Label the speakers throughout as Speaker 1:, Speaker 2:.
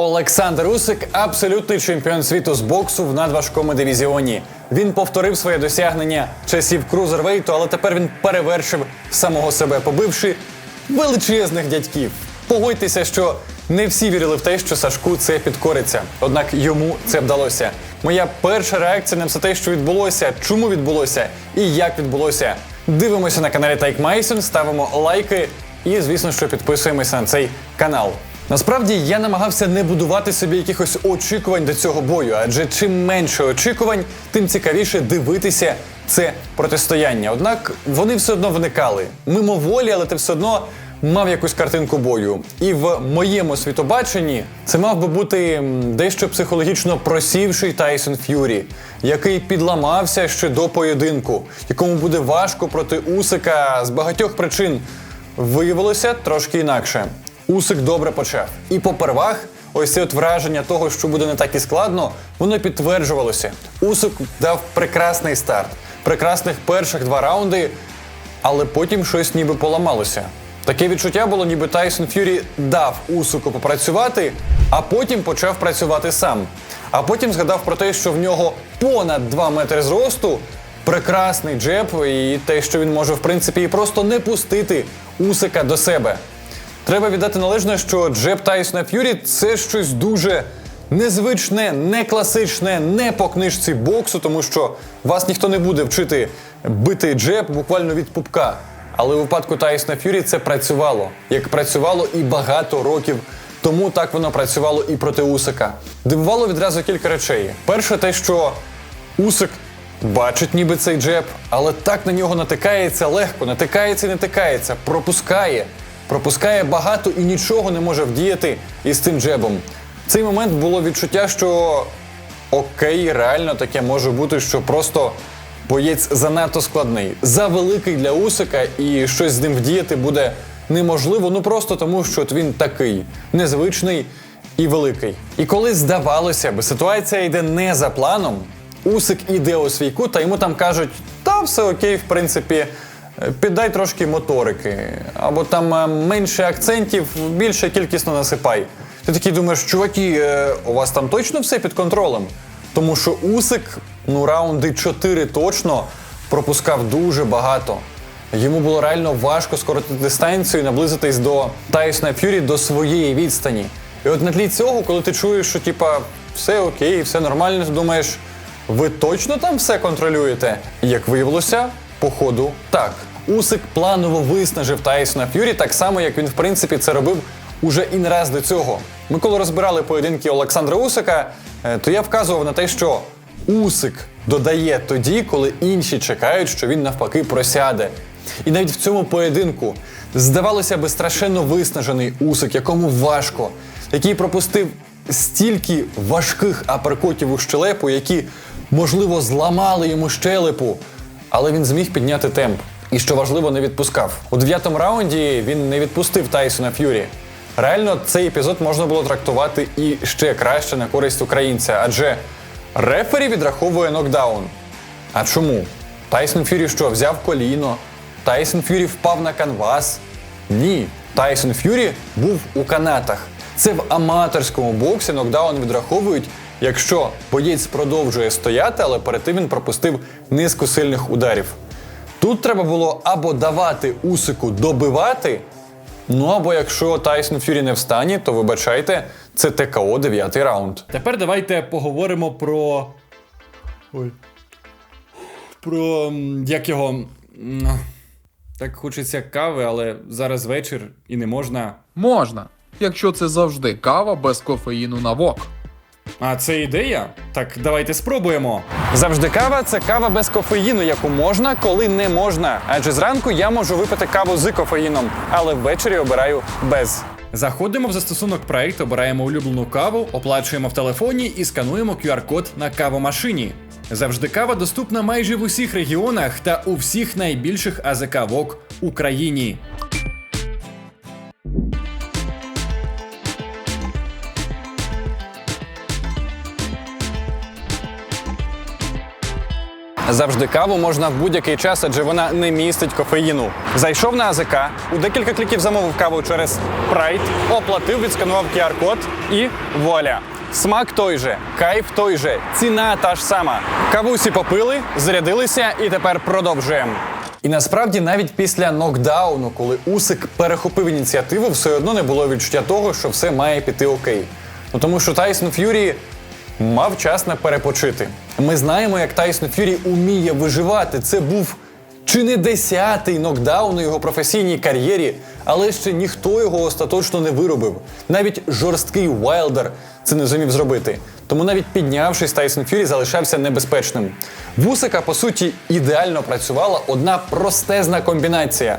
Speaker 1: Олександр Усик абсолютний чемпіон світу з боксу в надважкому дивізіоні. Він повторив своє досягнення часів крузервейту, але тепер він перевершив самого себе, побивши величезних дядьків. Погодьтеся, що не всі вірили в те, що Сашку це підкориться. Однак йому це вдалося. Моя перша реакція на все те, що відбулося, чому відбулося і як відбулося. Дивимося на каналі Тайк Майсон, ставимо лайки і, звісно, що підписуємося на цей канал. Насправді я намагався не будувати собі якихось очікувань до цього бою, адже чим менше очікувань, тим цікавіше дивитися це протистояння. Однак вони все одно виникали мимоволі, але ти все одно мав якусь картинку бою. І в моєму світобаченні це мав би бути дещо психологічно просівший Тайсон Ф'юрі, який підламався ще до поєдинку, якому буде важко проти Усика з багатьох причин. Виявилося трошки інакше. Усик добре почав. І попервах, ось це от враження того, що буде не так і складно, воно підтверджувалося. Усик дав прекрасний старт, прекрасних перших два раунди, але потім щось ніби поламалося. Таке відчуття було, ніби Тайсон Ф'юрі дав Усику попрацювати, а потім почав працювати сам. А потім згадав про те, що в нього понад 2 метри зросту, прекрасний джеб, і те, що він може в принципі і просто не пустити Усика до себе. Треба віддати належне, що джеб Тайсона Ф'юрі це щось дуже незвичне, не класичне, не по книжці боксу, тому що вас ніхто не буде вчити бити джеб буквально від пупка. Але у випадку Тайсона Ф'юрі це працювало, як працювало і багато років. Тому так воно працювало і проти Усика. Дивувало відразу кілька речей. Перше, те, що Усик бачить ніби цей джеб, але так на нього натикається легко, натикається і натикається, пропускає. Пропускає багато і нічого не може вдіяти із цим джебом. В цей момент було відчуття, що окей, реально таке може бути, що просто боєць занадто складний, завеликий для Усика, і щось з ним вдіяти буде неможливо, ну просто тому, що от він такий незвичний і великий. І коли здавалося б, ситуація йде не за планом, Усик іде у свій кут, а йому там кажуть, та все окей, в принципі. Піддай трошки моторики, або там е, менше акцентів, більше кількісно насипай. Ти такий думаєш, чуваки, е, у вас там точно все під контролем? Тому що Усик, ну раунди 4 точно пропускав дуже багато. Йому було реально важко скоротити дистанцію і наблизитись до Тайсона Ф'юрі до своєї відстані. І от на тлі цього, коли ти чуєш, що типа все окей, все нормально, ти думаєш, ви точно там все контролюєте? Як виявилося, по ходу так. Усик планово виснажив Тайсона Ф'юрі, так само, як він, в принципі, це робив уже і не раз до цього. Ми коли розбирали поєдинки Олександра Усика, е, то я вказував на те, що Усик додає тоді, коли інші чекають, що він навпаки просяде. І навіть в цьому поєдинку здавалося би страшенно виснажений Усик, якому важко, який пропустив стільки важких аперкотів у щелепу, які, можливо, зламали йому щелепу, але він зміг підняти темп. І що важливо, не відпускав. У дев'ятому раунді він не відпустив Тайсона Ф'юрі. Реально, цей епізод можна було трактувати і ще краще на користь українця, адже рефері відраховує нокдаун. А чому? Тайсон Ф'юрі що, взяв коліно? Тайсон Ф'юрі впав на канвас? Ні. Тайсон Ф'юрі був у канатах. Це в аматорському боксі нокдаун відраховують, якщо боєць продовжує стояти, але перед тим він пропустив низку сильних ударів. Тут треба було або давати Усику добивати, ну або якщо Тайсон Ф'юрі не в стані, то вибачайте, це ТКО 9 раунд.
Speaker 2: Тепер давайте поговоримо про. Ой. Про. як його. Так хочеться кави, але зараз вечір і не можна.
Speaker 3: Можна, якщо це завжди кава без кофеїну на вок.
Speaker 2: А це ідея? Так, давайте спробуємо.
Speaker 1: Завжди кава це кава без кофеїну, яку можна, коли не можна. Адже зранку я можу випити каву з кофеїном, але ввечері обираю без.
Speaker 2: Заходимо в застосунок проект, обираємо улюблену каву, оплачуємо в телефоні і скануємо QR-код на кавомашині. Завжди кава доступна майже в усіх регіонах та у всіх найбільших АЗК ВОК Україні.
Speaker 1: Завжди каву можна в будь-який час, адже вона не містить кофеїну. Зайшов на АЗК, у декілька кліків замовив каву через Pride, оплатив, відсканував QR-код і вуаля. Смак той же, кайф той же, ціна та ж сама. Кавусі попили, зарядилися і тепер продовжуємо. І насправді навіть після нокдауну, коли Усик перехопив ініціативу, все одно не було відчуття того, що все має піти окей. Ну тому що Тайсон Ф'юрі мав час на перепочити. Ми знаємо, як Тайсон Ф'юрі уміє виживати. Це був чи не десятий нокдаун у його професійній кар'єрі, але ще ніхто його остаточно не виробив. Навіть жорсткий Вайлдер це не зумів зробити. Тому навіть піднявшись, Тайсон Ф'юрі залишався небезпечним. Вусика, по суті, ідеально працювала одна простезна комбінація.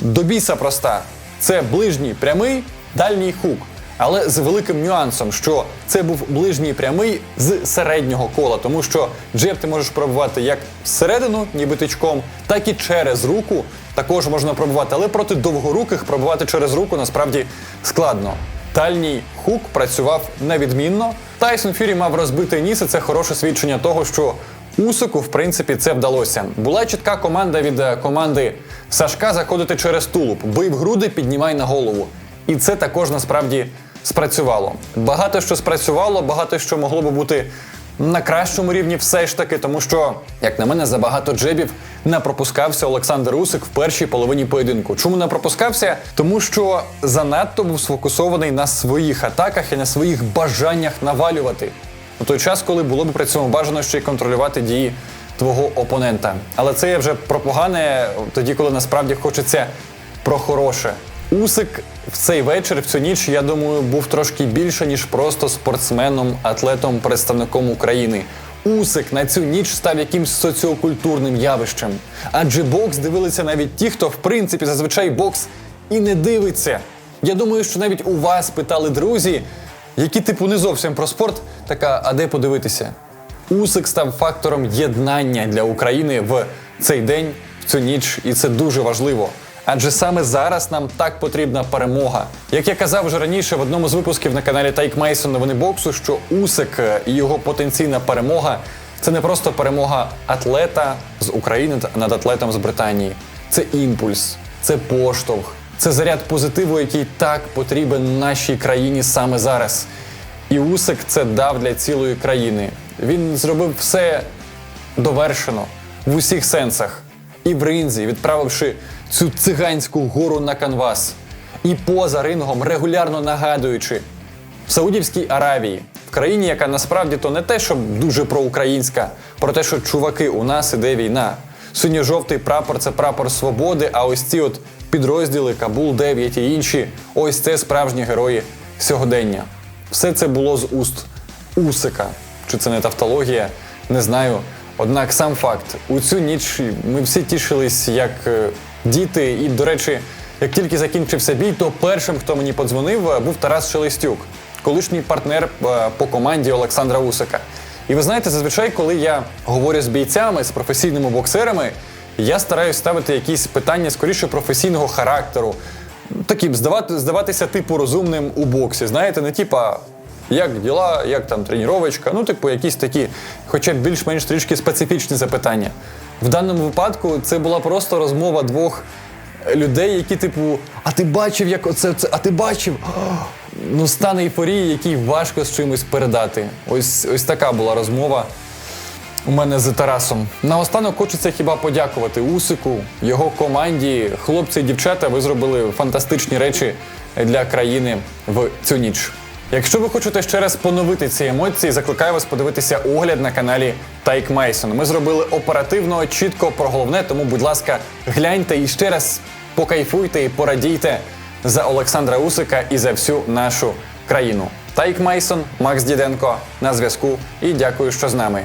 Speaker 1: До біса проста. Це ближній прямий, дальній хук. Але з великим нюансом, що це був ближній прямий з середнього кола, тому що джеб ти можеш пробувати як зсередину, ніби тичком, так і через руку. Також можна пробувати, але проти довгоруких пробувати через руку насправді складно. Дальній хук працював невідмінно. Тайсон Фюрі мав розбитий ніс, і це хороше свідчення того, що Усику, в принципі, це вдалося. Була чітка команда від е, команди Сашка заходити через тулуб. Бий в груди, піднімай на голову. І це також насправді спрацювало. Багато що спрацювало, багато що могло би бути на кращому рівні все ж таки, тому що, як на мене, забагато джебів не пропускався Олександр Усик в першій половині поєдинку. Чому не пропускався? Тому що занадто був сфокусований на своїх атаках і на своїх бажаннях навалювати. У той час, коли було б при цьому бажано ще й контролювати дії твого опонента. Але це є вже про погане, тоді, коли насправді хочеться про хороше. Усик в цей вечір, в цю ніч, я думаю, був трошки більше, ніж просто спортсменом, атлетом, представником України. Усик на цю ніч став якимсь соціокультурним явищем. Адже бокс дивилися навіть ті, хто в принципі зазвичай бокс і не дивиться. Я думаю, що навіть у вас питали друзі, які типу не зовсім про спорт, така, а де подивитися? Усик став фактором єднання для України в цей день, в цю ніч, і це дуже важливо. Адже саме зараз нам так потрібна перемога. Як я казав вже раніше в одному з випусків на каналі Тайк Мейсон новини боксу, що Усик е, і його потенційна перемога це не просто перемога атлета з України над атлетом з Британії. Це імпульс, це поштовх, це заряд позитиву, який так потрібен нашій країні саме зараз. І Усик це дав для цілої країни. Він зробив все довершено в усіх сенсах. І в ринзі, відправивши цю циганську гору на канвас, і поза рингом, регулярно нагадуючи в Саудівській Аравії, в країні, яка насправді то не те, що дуже проукраїнська, про те, що чуваки, у нас іде війна. Синьо-жовтий прапор це прапор свободи, а ось ці от підрозділи Кабул 9 і інші ось це справжні герої сьогодення. Все це було з уст Усика. Чи це не тавтологія, не знаю. Однак сам факт, у цю ніч ми всі тішились як е, діти. І, до речі, як тільки закінчився бій, то першим, хто мені подзвонив, е, був Тарас Шелестюк, колишній партнер е, по команді Олександра Усика. І ви знаєте, зазвичай, коли я говорю з бійцями, з професійними боксерами, я стараюсь ставити якісь питання скоріше професійного характеру. Таким здавати, здаватися типу розумним у боксі. Знаєте, не типа як діла, як там тренувачка, ну, типу, якісь такі, хоча б більш-менш трішки специфічні запитання. В даному випадку це була просто розмова двох людей, які, типу, а ти бачив, як оце, це, а ти бачив? Ну, стан ейфорії, який важко з чимось передати. Ось, ось така була розмова у мене з Тарасом. Наостанок хочеться хіба подякувати Усику, його команді. Хлопці і дівчата, ви зробили фантастичні речі для країни в цю ніч. Якщо ви хочете ще раз поновити ці емоції, закликаю вас подивитися огляд на каналі Тайк Мейсон. Ми зробили оперативно, чітко про головне, тому, будь ласка, гляньте і ще раз покайфуйте і порадійте за Олександра Усика і за всю нашу країну. Тайк Мейсон, Макс Діденко на зв'язку і дякую, що з нами.